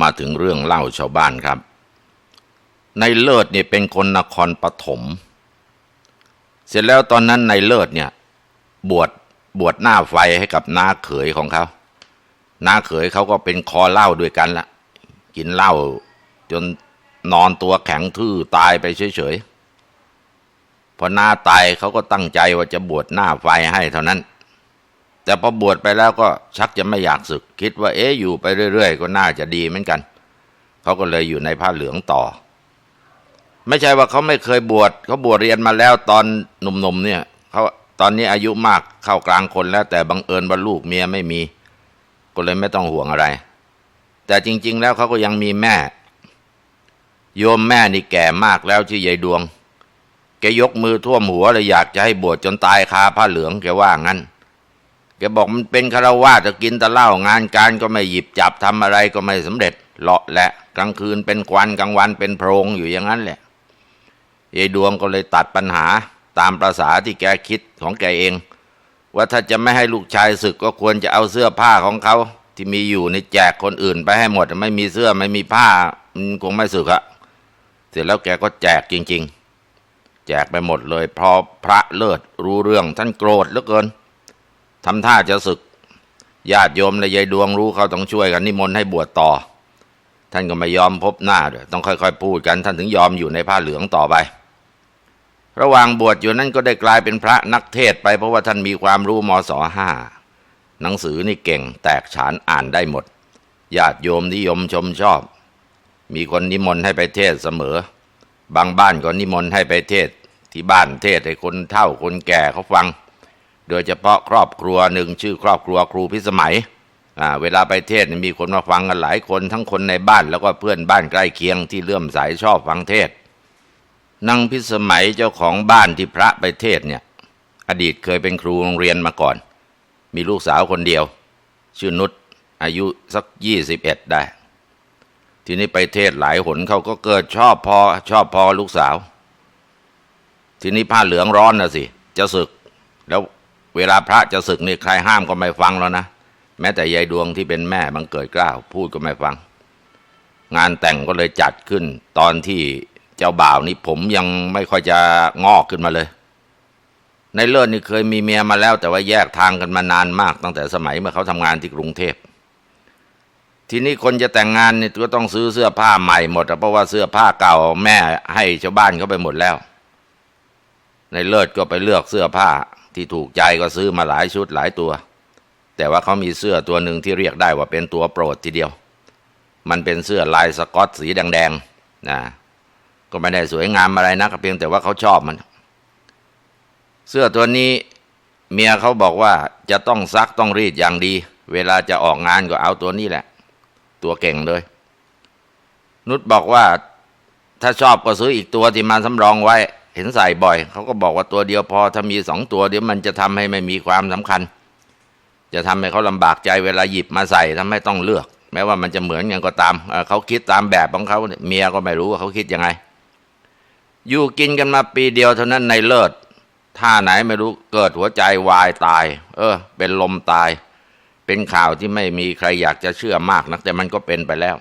มาถึงเรื่องเล่าชาวบ้านครับ ในเลิศเนี่ยเป็นคนนครปฐม เสร็จแล้วตอนนั้นในเลิศเนี่ยบวชบวชหน้าไฟให้กับน้าเขยของเขา น้าเขยเขาก็เป็นคอเหล้าด้วยกันละกินเหล้าจนนอนตัวแข็งทื่อตายไปเฉยๆ พอหน้าตายเขาก็ตั้งใจว่าจะบวชหน้าไฟให้เท่านั้น แต่พอบวชไปแล้วก็ชักจะไม่อยากศึก คิดว่าเอ๊ะอยู่ไปเรื่อยๆ ก็น่าจะดีเหมือนกัน เขาก็เลยอยู่ในผ้าเหลืองต่อ ไม่ใช่ว่าเขาไม่เคยบวชเขาบวชเรียนมาแล้วตอนหนุ่มๆเนี่ยเขาตอนนี้อายุมากเข้ากลางคนแล้ว แต่บังเอิญว่าลูกเมียไม่มี ก็เลยไม่ต้องห่วงอะไร แต่จริง ๆ แล้วเขาก็ยังมีแม่ โยมแม่นี่แก่มากแล้วชื่อยายดวงแกยกมือท่วมหัวเลยอยากจะให้บวชจนตายคาผ้าเหลืองแกว่างั้น แกบอกมันเป็นคารวาจะกินแต่เหล้างานการก็ไม่หยิบจับทำอะไรก็ไม่สำเร็จเลาะแหละ กลางคืนเป็นควันกลางวันเป็นโพรงอยู่อย่างนั้นแหละยายดวงก็เลยตัดปัญหาตามประษาที่แกคิดของแกเอง ว่าถ้าจะไม่ให้ลูกชายศึกก็ควรจะเอาเสื้อผ้าของเขาที่มีอยู่ในแจกคนอื่นไปให้หมด ไม่มีเสื้อไม่มีผ้ามันคงไม่ศึกอะเสร็จแล้วแกก็แจกจริง ๆ แจกไปหมดเลย พอพระเลิศรู้เรื่องท่านโกรธเหลือเกิน ทำท่าจะศึก ญาติโยมและยายดวงรู้เขาต้องช่วยกันนิมนต์ให้บวชต่อ ท่านก็ไม่ยอมพบหน้าด้วยต้องค่อยๆ พูดกัน ท่านถึงยอมอยู่ในผ้าเหลืองต่อไป ระหว่างบวชอยู่นั้นก็ได้กลายเป็นพระนักเทศไปเพราะว่าท่านมีความรู้มศห้าหนังสือนี่เก่งแตกฉานอ่านได้หมด ญาติโยมนิยมชมชอบ มีคนนิมนต์ให้ไปเทศเสมอ บางบ้านก็นิมนต์ให้ไปเทศ ที่บ้านเทศให้คนเฒ่าคนแก่เขาฟัง โดยเฉพาะครอบครัวหนึ่งชื่อครอบครัวครูพิสมัยเวลาไปเทศมีคนมาฟังกันหลายคนทั้งคนในบ้านแล้วก็เพื่อนบ้านใกล้เคียงที่เลื่อมใสชอบฟังเทศนางพิสมัยเจ้าของบ้านที่พระไปเทศเนี่ย อดีตเคยเป็นครูโรงเรียนมาก่อน มีลูกสาวคนเดียว ชื่อนุชอายุสักยี่สิบเอ็ดได้ ทีนี้ไปเทศหลายหนเขาก็เกิดชอบพอชอบพอลูกสาว ทีนี้ผ้าเหลืองร้อนนะสิ จะศึกแล้ว เวลาพระจะศึกนี่ใครห้ามก็ไม่ฟังแล้วนะแม้แต่ยายดวงที่เป็นแม่บังเกิดกล้าวพูดก็ไม่ฟัง งานแต่งก็เลยจัดขึ้น ตอนที่เจ้าบ่าวนี่ผมยังไม่ค่อยจะงอกขึ้นมาเลย ในเลิศนี่เคยมีเมียมาแล้ว แต่ว่าแยกทางกันมานานมาก ตั้งแต่สมัยเมื่อเขาทำงานที่กรุงเทพทีนี้คนจะแต่งงานนี่ก็ต้องซื้อเสื้อผ้าใหม่หมดเพราะว่าเสื้อผ้าเก่าแม่ให้ชาวบ้านเขาไปหมดแล้ว ในเลิศก็ไปเลือกเสื้อผ้า ที่ถูกใจก็ซื้อมาหลายชุดหลายตัว แต่ว่าเขามีเสื้อตัวหนึ่งที่เรียกได้ว่าเป็นตัวโปรดทีเดียว มันเป็นเสื้อลายสกอตสีแดงๆนะก็ไม่ได้สวยงามอะไรนะเพียงแต่ว่าเขาชอบมัน เสื้อตัวนี้เมียเขาบอกว่าจะต้องซักต้องรีดอย่างดี เวลาจะออกงานก็เอาตัวนี้แหละ ตัวเก่งเลย นุชบอกว่าถ้าชอบก็ซื้ออีกตัวที่มาสำรองไว้ เห็นใส่บ่อย เขาก็บอกว่าตัวเดียวพอถ้ามีสองตัวเดี๋ยวมันจะทำให้ไม่มีความสำคัญ จะทำให้เขาลำบากใจเวลาหยิบมาใส่ทำให้ต้องเลือก แม้ว่ามันจะเหมือนกันก็ตามเขาคิดตามแบบของเขาเนี่ยเมียก็ไม่รู้ว่าเขาคิดยังไง อยู่กินกันมาปีเดียวเท่านั้นในเลิศท่าไหนไม่รู้เกิดหัวใจวายตาย เออ เป็นลมตาย เป็นข่าวที่ไม่มีใครอยากจะเชื่อมากนัก แต่มันก็เป็นไปแล้ว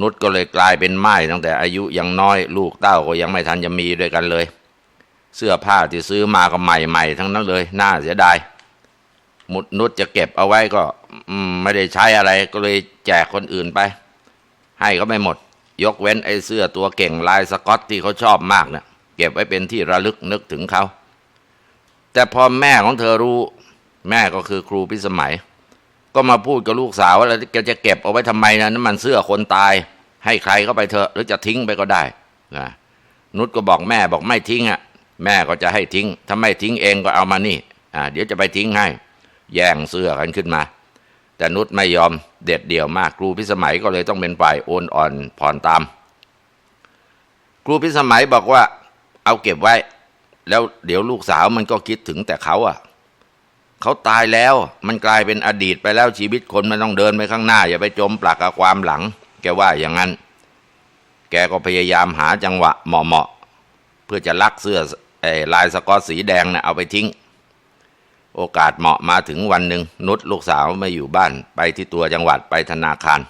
นุชก็เลยกลายเป็นไม้ตั้งแต่อายุยังน้อยลูกเต้าก็ยังไม่ทันจะมีด้วยกันเลย เสื้อผ้าที่ซื้อมาก็ใหม่ๆทั้งนั้นเลยน่าเสียดายมุดนุชจะเก็บเอาไว้ก็ไม่ได้ใช้อะไรก็เลยแจกคนอื่นไป ให้เขาไม่หมด ยกเว้นไอ้เสื้อตัวเก่งลายสกอตที่เขาชอบมากเนี่ยเก็บไว้เป็นที่ระลึกนึกถึงเขาแต่พอแม่ของเธอรู้ แม่ก็คือครูพิสมัย ก็มาพูดกับลูกสาวว่าแกจะเก็บเอาไว้ทำไมนะนั่นมันเสื้อคนตาย ให้ใครเข้าไปเถอะหรือจะทิ้งไปก็ได้นะนุชก็บอกแม่บอกไม่ทิ้งอะ แม่ก็จะให้ทิ้ง ถ้าไม่ทิ้งเองก็เอามานี่อ่าเดี๋ยวจะไปทิ้งให้ แย่งเสื้อกันขึ้นมา แต่นุชไม่ยอมเด็ดเดี่ยวมากครูพิสมัยก็เลยต้องเป็นฝ่ายโอนอ่อนผ่อนตาม ครูพิสมัยบอกว่า เอาเก็บไว้ แล้วเดี๋ยวลูกสาวมันก็คิดถึงแต่เขาอะ เขาตายแล้ว มันกลายเป็นอดีตไปแล้วชีวิตคนมันต้องเดินไปข้างหน้า อย่าไปจมปลักกับความหลัง แกว่าอย่างนั้น แกก็พยายามหาจังหวะเหมาะๆเพื่อจะลักเสื้ออลายสกอตสีแดงนะ่ะเอาไปทิ้ง โอกาสเหมาะมาถึงวันหนึ่งนุชลูกสาวไม่อยู่บ้านไปที่ตัวจังหวัดไปธนาคาร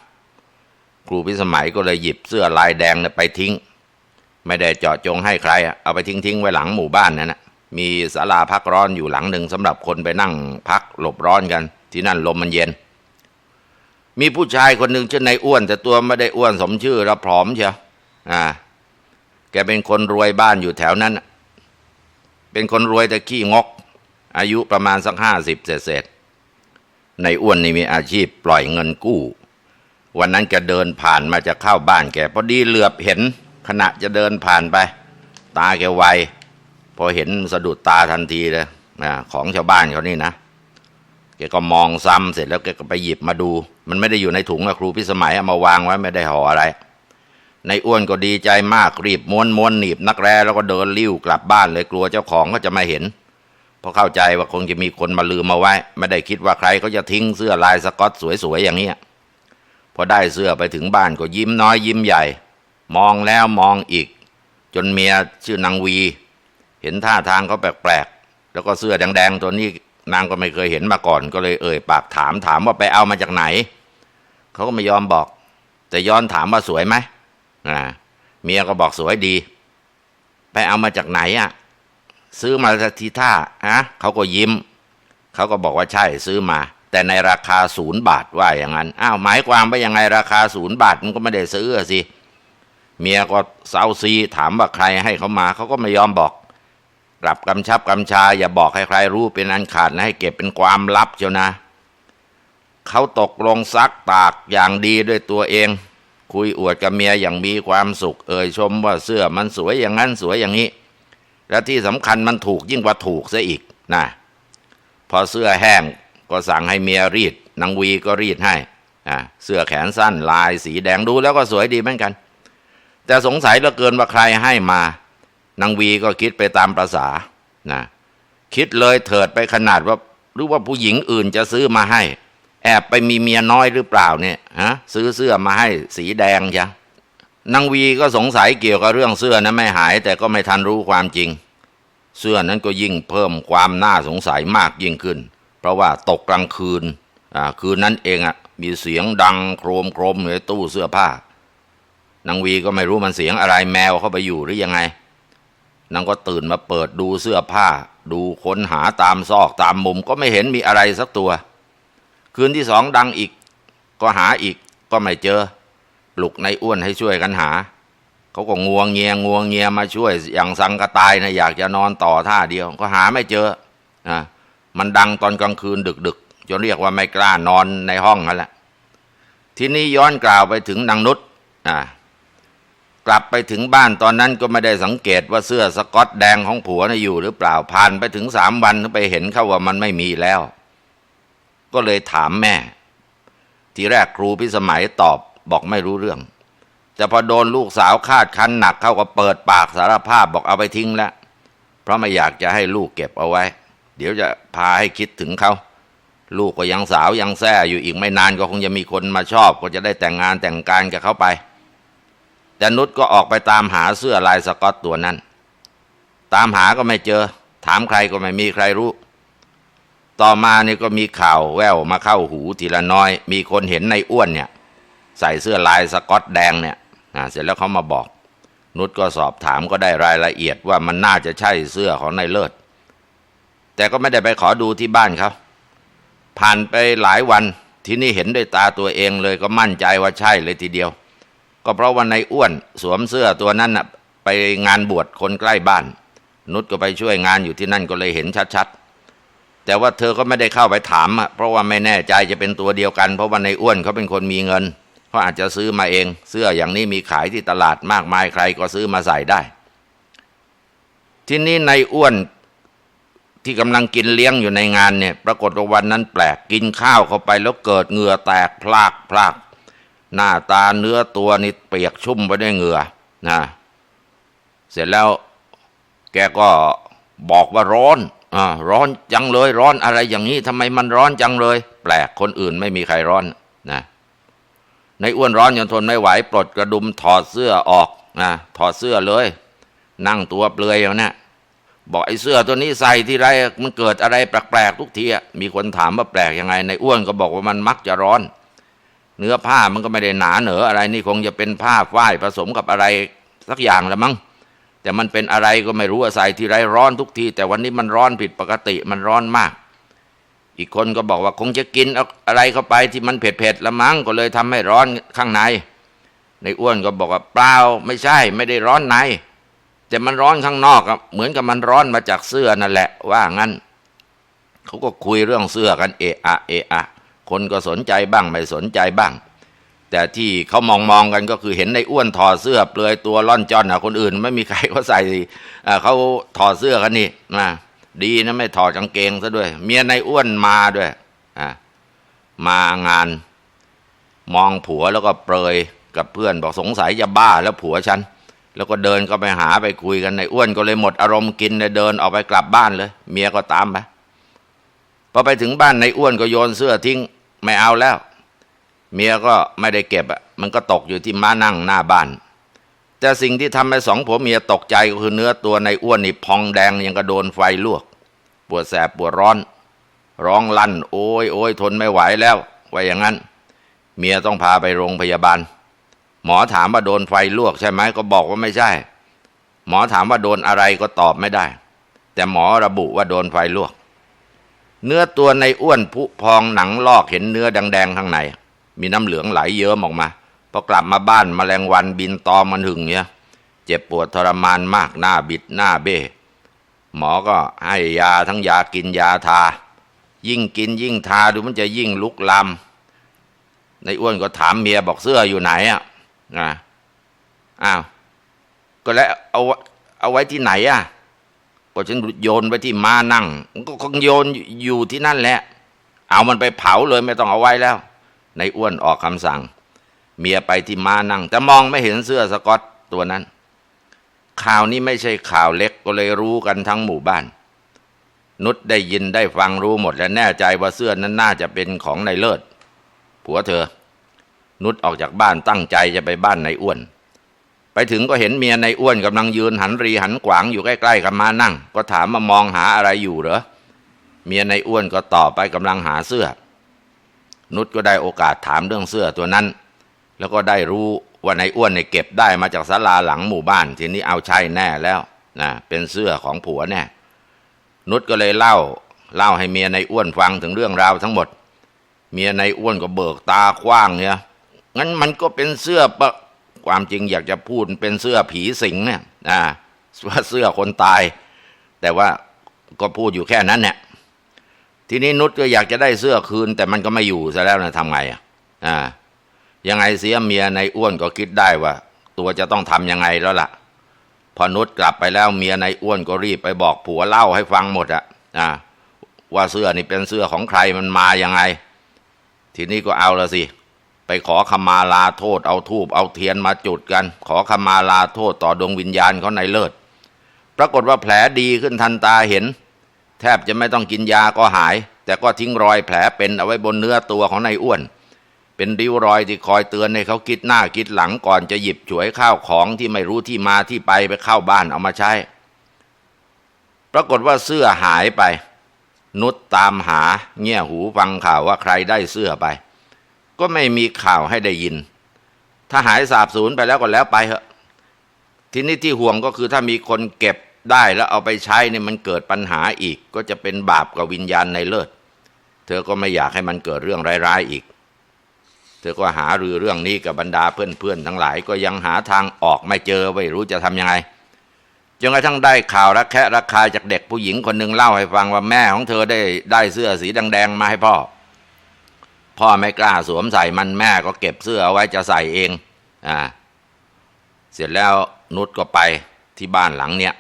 ครูพิสมัยก็เลยหยิบเสื้อลายแดงนี่ยไปทิ้ง ไม่ได้เจาะจงให้ใคร เอาไปทิ้งทิ้งๆไว้หลังหมู่บ้านนั่นนะ มีศาลาพักร้อนอยู่หลังหนึ่งสำหรับคนไปนั่งพักหลบร้อนกัน ที่นั่นลมมันเย็น มีผู้ชายคนหนึ่งชื่อนายอ้วน แต่ตัวไม่ได้อ้วนสมชื่อแล้วผอมเชียวอ่า แกเป็นคนรวยบ้านอยู่แถวนั้น เป็นคนรวยแต่ขี้งก อายุประมาณสักห้าสิบเศษๆในอ้วนนี่มีอาชีพปล่อยเงินกู้ วันนั้นแกเดินผ่านมาจะเข้าบ้านแกพอดีเหลือบเห็นขณะจะเดินผ่านไป ตาแกไว พอเห็นสะดุดตาทันทีเลยนะของชาวบ้านเขานี่นะแกก็มองซ้ำเสร็จแล้วแกก็ไปหยิบมาดู มันไม่ได้อยู่ในถุงนะครูพิสมัยเอามาวางไว้ไม่ได้ห่ออะไรในอ้วนก็ดีใจมากรีบม้วนม้วนหนีบนักแร้แล้วก็เดินลิ้วกลับบ้านเลยกลัวเจ้าของก็จะมาเห็นเพราะเข้าใจว่าคงจะมีคนมาลืมมาไว้ ไม่ได้คิดว่าใครเขาจะทิ้งเสื้อลายสกอตสวยๆอย่างเนี้พอได้เสื้อไปถึงบ้านก็ยิ้มน้อยยิ้มใหญ่ มองแล้วมองอีก จนเมียชื่อนางวี เห็นท่าทางเขาแปลกๆ แล้วก็เสื้อแดงๆตัวนี้นางก็ไม่เคยเห็นมาก่อน ก็เลยเอ่ยปากถามถามว่าไปเอามาจากไหน เขาก็ไม่ยอมบอก แต่ย้อนถามว่าสวยไหมอ่าเมียก็บอกสวยดี ไปเอามาจากไหนอะ ซื้อมาทีท่าฮะเขาก็ยิ้ม เขาก็บอกว่าใช่ซื้อมา แต่ในราคาศูนย์บาทว่าอย่างนั้น อ้าวหมายความว่ายังไงราคาศูนย์บาทมันก็ไม่ได้ซื้อสิ เมียก็เซาซีถามว่าใครให้เขามา เขาก็ไม่ยอมบอก กลับกำชับกำชา อย่าบอกให้ใครรู้เป็นอันขาดนะให้เก็บเป็นความลับเจ้านะ เขาตกลงซักตากอย่างดีด้วยตัวเอง คุยอวดกับเมียอย่างมีความสุข เอ่ยชมว่าเสื้อมันสวยอย่างนั้นสวยอย่างนี้ และที่สำคัญมันถูกยิ่งกว่าถูกซะอีกนะพอเสื้อแห้งก็สั่งให้เมียรีดนางวีก็รีดให้เสื้อแขนสั้นลายสีแดงดูแล้วก็สวยดีเหมือนกัน แต่สงสัยเหลือเกินว่าใครให้มา นางวีก็คิดไปตามประษานะคิดเลยเถิดไปขนาดว่าหรือว่าผู้หญิงอื่นจะซื้อมาให้ แอบไปมีเมียน้อยหรือเปล่าเนี่ยฮะซื้อเสื้อมาให้สีแดงจ้ะนางวีก็สงสัยเกี่ยวกับเรื่องเสื้อนะไม่หาย แต่ก็ไม่ทันรู้ความจริง เสื้อนั้นก็ยิ่งเพิ่มความน่าสงสัยมากยิ่งขึ้น เพราะว่าตกกลางคืนอ่าคืนนั้นเองอะมีเสียงดังโครมโครมในตู้เสื้อผ้านางวีก็ไม่รู้มันเสียงอะไรแมวเข้าไปอยู่หรือยังไง นางก็ตื่นมาเปิดดูเสื้อผ้า ดูค้นหาตามซอกตามมุมก็ไม่เห็นมีอะไรสักตัว คืนที่สองดังอีก ก็หาอีกก็ไม่เจอ ปลุกในอ้วนให้ช่วยกันหา เขาก็งวงเงียงวงเงียมาช่วยอย่างสังกะตายนะอยากจะนอนต่อท่าเดียว ก็หาไม่เจออะมันดังตอนกลางคืนดึกๆจนเรียกว่าไม่กล้านอนในห้องนั่นแหละทีนี้ย้อนกล่าวไปถึงนางนุชอะ กลับไปถึงบ้านตอนนั้นก็ไม่ได้สังเกตว่าเสื้อสกอตแดงของผัวน่ะอยู่หรือเปล่าผ่านไปถึงสามวันไปเห็นเข้าว่ามันไม่มีแล้ว ก็เลยถามแม่ ทีแรกครูพิสมัยตอบบอกไม่รู้เรื่อง แต่พอโดนลูกสาวคาดคันหนักเข้าก็เปิดปากสารภาพบอกเอาไปทิ้งแล้ว เพราะไม่อยากจะให้ลูกเก็บเอาไว้ เดี๋ยวจะพาให้คิดถึงเขาลูกก็ยังสาวยังแซ่อยู่อีกไม่นานก็คงจะมีคนมาชอบ ก็จะได้แต่งงานแต่งการกับเขาไป แต่นุชก็ออกไปตามหาเสื้อลายสกอตตัวนั้น ตามหาก็ไม่เจอ ถามใครก็ไม่มีใครรู้ ต่อมานี่ก็มีข่าวแววมาเข้าหูทีละน้อย มีคนเห็นในอ้วนเนี่ย ใส่เสื้อลายสกอตแดงเนี่ยเสร็จแล้วเขามาบอก นุชก็สอบถามก็ได้รายละเอียดว่ามันน่าจะใช่เสื้อของนายเลิศ แต่ก็ไม่ได้ไปขอดูที่บ้านเขาผ่านไปหลายวันที่นี่เห็นด้วยตาตัวเองเลยก็มั่นใจว่าใช่เลยทีเดียว ก็เพราะวันในายอ้วนสวมเสื้อตัวนั้นน่ะไปงานบวชคนใกล้บ้าน นุชก็ไปช่วยงานอยู่ที่นั่นก็เลยเห็นชัดๆ แต่ว่าเธอก็ไม่ได้เข้าไปถามอะเพราะว่าไม่แน่ใจจะเป็นตัวเดียวกัน เพราะว่าในายอ้วนเขาเป็นคนมีเงินเขาอาจจะซื้อมาเอง เสื้ออย่างนี้มีขายที่ตลาดมากมายใครก็ซื้อมาใส่ได้ ที่นี่ในายอ้วนที่กำลังกินเลี้ยงอยู่ในงานเนี่ย ปรากฏว่าวันนั้นแปลกกินข้าวเข้าไปแล้วเกิดเหงื่อแตกพลากพลาก หน้าตาเนื้อตัวนี่เปียกชุ่มไปด้วยเหงื่อนะเสร็จแล้วแกก็บอกว่าร้อนอ่าร้อนจังเลย ร้อนอะไรอย่างนี้ทำไมมันร้อนจังเลย แปลกคนอื่นไม่มีใครร้อนนะในอ้วนร้อนจนทนไม่ไหวปลดกระดุมถอดเสื้อออกนะถอดเสื้อเลย นั่งตัวเปลือยอยู่เนี่ยบอกไอ้เสื้อตัวนี้ใส่ที่ไรมันเกิดอะไรแปลกๆทุกทีมีคนถามว่าแปลกยังไงในอ้วนก็บอกว่ามันมักจะร้อน เนื้อผ้ามันก็ไม่ได้หนาเหนออะไรนี่คงจะเป็นผ้าฝ้ายผสมกับอะไรสักอย่างละมั้งแต่มันเป็นอะไรก็ไม่รู้ว่าใส่ทีไรร้อนทุกที แต่วันนี้มันร้อนผิดปกติมันร้อนมาก อีกคนก็บอกว่าคงจะกินอะไรเข้าไปที่มันเผ็ดๆละมั้งก็เลยทำให้ร้อนข้างใน ในอ้วนก็บอกว่าเปล่าไม่ใช่ ไม่ได้ร้อนใน แต่มันร้อนข้างนอกเหมือนกับมันร้อนมาจากเสื้อนั่นแหละ ว่างั้นเขาก็คุยเรื่องเสื้อกันเอะอะเอะอะ คนก็สนใจบ้างไม่สนใจบ้าง แต่ที่เขามองมองกันก็คือเห็นในอ้วนถอดเสื้อเปลือยตัวล่อนจอนอะคนอื่น ไม่มีใครเขาใส่เขาถอดเสื้อกันนี่นะดีนะไม่ถอดกางเกงซะด้วย เมียในอ้วนมาด้วยมางาน มองผัวแล้วก็เปรยกับเพื่อนบอกสงสัยจะบ้าแล้วผัวฉันแล้วก็เดินก็ไปหาไปคุยกันในอ้วนก็เลยหมดอารมณ์กินเลยเดินออกไปกลับบ้านเลย เมียก็ตามไปพอไปถึงบ้านในอ้วนก็โยนเสื้อทิ้ง ไม่เอาแล้ว เมียก็ไม่ได้เก็บอะมันก็ตกอยู่ที่ม้านั่งหน้าบ้าน แต่สิ่งที่ทำให้สองผัวเมียตกใจก็คือเนื้อตัวในอ้วนนี่พองแดงยังกระโดนไฟลวก ปวดแสบปวดร้อน ร้องลั่น โอ้ยโอ้ยทนไม่ไหวแล้วว่าอย่างนั้น เมียต้องพาไปโรงพยาบาล หมอถามว่าโดนไฟลวกใช่ไหมก็บอกว่าไม่ใช่ หมอถามว่าโดนอะไรก็ตอบไม่ได้ แต่หมอระบุว่าโดนไฟลวก เนื้อตัวในอ้วนผุพองหนังลอกเห็นเนื้อแดงๆข้างใน มีน้ำเหลืองไหลเยิ้มออกมาพอกลับมาบ้านมแมลงวันบินตอมมันหึงเนี่ยเจ็บปวดทรมานมากหน้าบิดหน้าเบ้หมอก็ให้ยาทั้งยากินยาทา ยิ่งกินยิ่งทาดูมันจะยิ่งลุกลามในอ้วนก็ถามเมียบอกเสื้ออยู่ไหนอะอ้าวก็แล้วเอาเอาไว้ที่ไหนอะ ก็ฉันโยนไปที่ม้านั่ง มันก็คงโยนอยู่ที่นั่นแหละ เอามันไปเผาเลยไม่ต้องเอาไว้แล้ว ในอ้วนออกคำสั่ง เมียไปที่ม้านั่ง แต่มองไม่เห็นเสื้อสกอตตัวนั้น ข่าวนี้ไม่ใช่ข่าวเล็กก็เลยรู้กันทั้งหมู่บ้าน นุชได้ยินได้ฟังรู้หมดและแน่ใจว่าเสื้อนั้นน่าจะเป็นของนายเลิศผัวเธอ นุชออกจากบ้านตั้งใจจะไปบ้านนายอ้วน ไปถึงก็เห็นเมียในอ้วนกำลังยืนหันรีหันขวางอยู่ใกล้ๆกับมานั่ง ก็ถามมามองหาอะไรอยู่เหรอเมียในอ้วนก็ตอบไปกำลังหาเสื้อ นุชก็ได้โอกาสถามเรื่องเสื้อตัวนั้น แล้วก็ได้รู้ว่านายอ้วนเนี่ยเก็บได้มาจากศาลาหลังหมู่บ้าน ทีนี้เอาใช่แน่แล้วนะเป็นเสื้อของผัวแน่นุชก็เลยเล่า เล่าให้เมียในอ้วนฟังถึงเรื่องราวทั้งหมด เมียในอ้วนก็เบิกตาคว้างเนี่ยงั้นมันก็เป็นเสื้อ ความจริงอยากจะพูดเป็นเสื้อผีสิงเนี่ยนะว่าเสื้อคนตาย แต่ว่าก็พูดอยู่แค่นั้นเนี่ยทีนี้นุชก็อยากจะได้เสื้อคืน แต่มันก็ไม่อยู่ซะแล้วนะทำไงอะอ่ายังไงเสียเมียในอ้วนก็คิดได้ว่า ตัวจะต้องทำยังไงแล้วล่ะ พอนุชกลับไปแล้วเมียในอ้วนก็รีบไปบอกผัวเล่าให้ฟังหมดอะอ่าว่าเสื้อนี่เป็นเสื้อของใครมันมายังไง ทีนี้ก็เอาละสิ ไปขอขมาลาโทษเอาทูบเอาเทียนมาจุดกัน ขอขมาลาโทษต่อดวงวิญญาณเขาในเลิศ ปรากฏว่าแผลดีขึ้นทันตาเห็น แทบจะไม่ต้องกินยาก็หาย แต่ก็ทิ้งรอยแผลเป็นเอาไว้บนเนื้อตัวของนายอ้วน เป็นริ้วรอยที่คอยเตือนให้เขาคิดหน้าคิดหลังก่อนจะหยิบฉวยข้าวของที่ไม่รู้ที่มาที่ไปไปเข้าบ้านเอามาใช้ ปรากฏว่าเสื้อหายไป นุชตามหาเงี่ยหูฟังข่าวว่าใครได้เสื้อไป ก็ไม่มีข่าวให้ได้ยิน ถ้าหายสาบสูญไปแล้วก็แล้วไปเถอะทีนี้ที่ห่วงก็คือถ้ามีคนเก็บได้แล้วเอาไปใช้เนี่ยมันเกิดปัญหาอีก ก็จะเป็นบาปกับวิญญาณในเลิศ เธอก็ไม่อยากให้มันเกิดเรื่องร้ายๆอีก เธอก็หารือเรื่องนี้กับบรรดาเพื่อนๆทั้งหลายก็ยังหาทางออกไม่เจอไม่รู้จะทำยังไงจนกระทั่งได้ข่าวรักแคะรักคายจากเด็กผู้หญิงคนหนึ่งเล่าให้ฟังว่าแม่ของเธอได้ได้เสื้อสีแดงๆมาให้พ่อ พ่อไม่กล้าสวมใส่มันแม่ก็เก็บเสื้อเอาไว้จะใส่เองอ่าเสร็จแล้วนุชก็ไปที่บ้านหลังเนี้ย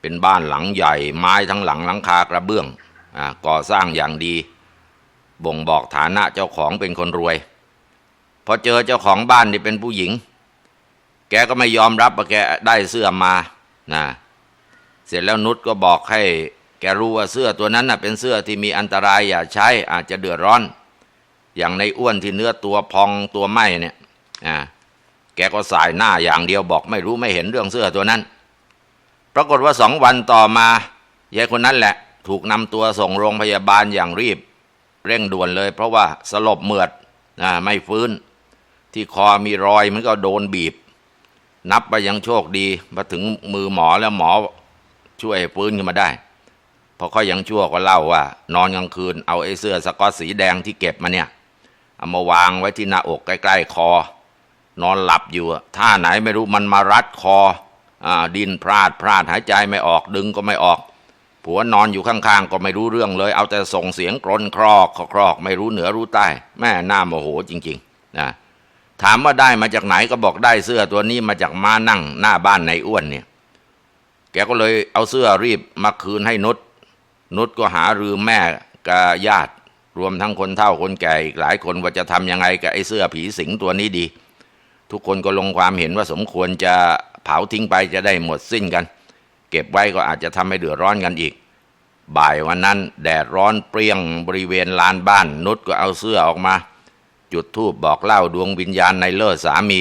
เป็นบ้านหลังใหญ่ ไม้ทั้งหลังหลังคากระเบื้องอ่าก่อสร้างอย่างดี บ่งบอกฐานะเจ้าของเป็นคนรวยพอเจอเจ้าของบ้านนี่เป็นผู้หญิง แกก็ไม่ยอมรับว่าแกได้เสื้อมานะเสร็จแล้วนุชก็บอกให้ แกรู้ว่าเสื้อตัวนั้นน่ะเป็นเสื้อที่มีอันตรายอย่าใช้อาจจะเดือดร้อน อย่างในอ้วนที่เนื้อตัวพองตัวไหมเนี่ยอ่าแกก็สายหน้าอย่างเดียวบอกไม่รู้ไม่เห็นเรื่องเสื้อตัวนั้น ปรากฏว่าสองวันต่อมายายคนนั้นแหละ ถูกนำตัวส่งโรงพยาบาลอย่างรีบ เร่งด่วนเลย เพราะว่าสลบเหมือดอ่าไม่ฟื้น ที่คอมีรอยมันก็โดนบีบ นับไปยังโชคดีมาถึงมือหมอแล้วหมอช่วยฟื้นขึ้นมาได้ พอเขายังชั่วก็เล่าว่า นอนกลางคืนเอาไอ้เสื้อสกอตสีแดงที่เก็บมาเนี่ย เอามาวางไว้ที่หน้าอกใกล้ ๆ คอ นอนหลับอยู่อะท่าไหนไม่รู้มันมารัดคออ่าดินพลาดพลาดหายใจไม่ออกดึงก็ไม่ออก ผัวนอนอยู่ข้างๆ ก็ไม่รู้เรื่องเลย เอาแต่ส่งเสียงกรนครอกครอก ไม่รู้เหนือรู้ใต้ แม่หน้าโมโหจริงๆนะถามว่าได้มาจากไหนก็บอกได้เสื้อตัวนี้มาจากม้านั่งหน้าบ้านในอ้วนเนี่ย แกก็เลยเอาเสื้อรีบมาคืนให้นุชนุชก็หารือแม่กับญาติ รวมทั้งคนเฒ่าคนแก่อีกหลายคนว่าจะทำยังไงกับไอ้เสื้อผีสิงตัวนี้ดี ทุกคนก็ลงความเห็นว่าสมควรจะเผาทิ้งไปจะได้หมดสิ้นกัน เก็บไว้ก็อาจจะทำให้เดือดร้อนกันอีก บ่ายวันนั้น แดดร้อนเปรี้ยงบริเวณลานบ้านนุชก็เอาเสื้อออกมา จุดธูปบอกเล่าดวงวิญญาณในเลิศสามี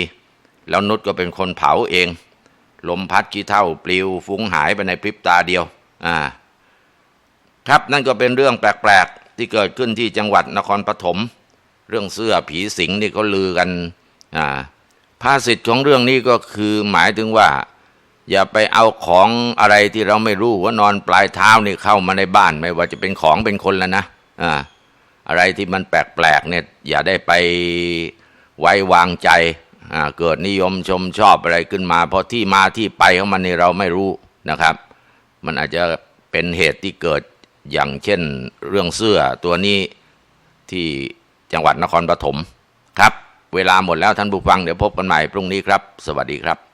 แล้วนุชก็เป็นคนเผาเอง ลมพัดขี้เท่าปลิวฟุ้งหายไปในพริบตาเดียว อ่า ครับนั่นก็เป็นเรื่องแปลกๆ ที่เกิดขึ้นที่จังหวัดนครปฐมเรื่องเสื้อผีสิงนี่ก็ลือกันอ่าภาษิตของเรื่องนี้ก็คือหมายถึงว่า อย่าไปเอาของอะไรที่เราไม่รู้ว่านอนปลายเท้านี่เข้ามาในบ้านไม่ว่าจะเป็นของเป็นคนแล้วนะอ่าอะไรที่มันแปลกๆเนี่ยอย่าได้ไปไว้วางใจอ่าเกิดนิยมชมชอบอะไรขึ้นมา เพราะที่มาที่ไปของมันนี่เราไม่รู้นะครับ มันอาจจะเป็นเหตุที่เกิด อย่างเช่นเรื่องเสื้อตัวนี้ที่จังหวัดนครปฐมครับ เวลาหมดแล้วท่านผู้ฟังเดี๋ยวพบกันใหม่พรุ่งนี้ครับ สวัสดีครับ